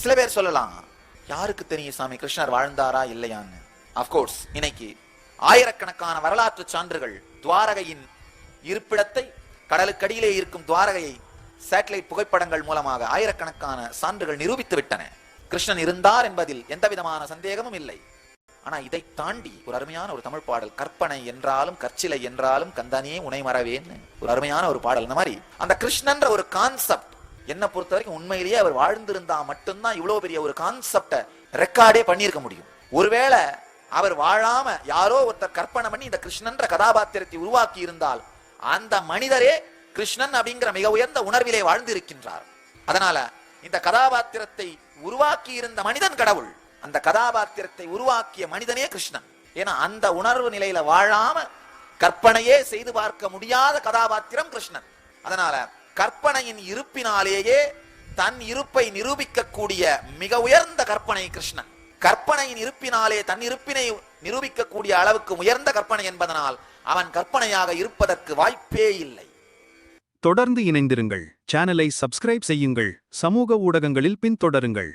சில பேர் சொல்லலாம் யாருக்கு தெரியும் சாமி கிருஷ்ணர் வாழ்ந்தாரா இல்லையான்னு? அப்கோர்ஸ் இன்னைக்கு ஆயிரக்கணக்கான வரலாற்று சான்றுகள் துவாரகையின் இருப்பிடத்தை கடலுக்கடியிலே இருக்கும் துவாரகையை சேட்டலைட் புகைப்படங்கள் மூலமாக ஆயிரக்கணக்கான சான்றுகள் நிரூபித்து விட்டன கிருஷ்ணன் இருந்தார் என்பதில் எந்த விதமான சந்தேகமும் இல்லை. ஆனா இதை தாண்டி ஒரு அருமையான ஒரு தமிழ் பாடல் கற்பனை என்றாலும் கற்சிலை என்றாலும் கந்தனே உனை மறவேன்னு ஒரு அருமையான ஒரு பாடல். இந்த மாதிரி அந்த கிருஷ்ணன்ற ஒரு கான்செப்ட் என்ன பொறுத்த வரைக்கும் உண்மையிலேயே அவர் வாழ்ந்திருந்தா மட்டும்தான் இவ்வளவு பெரிய ஒரு கான்செப்டை ரெக்கார்டே பண்ணியிருக்க முடியும். ஒருவேளை அவர் வாழாம யாரோ ஒருத்தர் கற்பனை பண்ணி இந்த கிருஷ்ணன்ற கதாபாத்திரத்தை உருவாக்கி இருந்தால் அந்த மனிதரே கிருஷ்ணன் அப்படிங்கிற மிக உயர்ந்த உணர்விலே வாழ்ந்து இருக்கின்றார் அதனால இந்த கதாபாத்திரத்தை உருவாக்கி இருந்த மனிதன் கடவுள் அந்த கதாபாத்திரத்தை உருவாக்கிய மனிதனே கிருஷ்ணன். ஏன்னா அந்த உணர்வு நிலையில வாழாம கற்பனையே செய்து பார்க்க முடியாத கதாபாத்திரம் கிருஷ்ணன். அதனால கற்பனையின் இருப்பினாலேயே தன் இருப்பை நிரூபிக்கக்கூடிய மிக உயர்ந்த கற்பனை கிருஷ்ணன். கற்பனையின் இருப்பினாலே தன் இருப்பினை நிரூபிக்கக்கூடிய அளவுக்கு உயர்ந்த கற்பனை என்பதனால் அவன் கற்பனையாக இருப்பதற்கு வாய்ப்பே இல்லை. தொடர்ந்து இணைந்திருங்கள். சேனலை சப்ஸ்கிரைப் செய்யுங்கள். சமூக ஊடகங்களில் பின்தொடருங்கள்.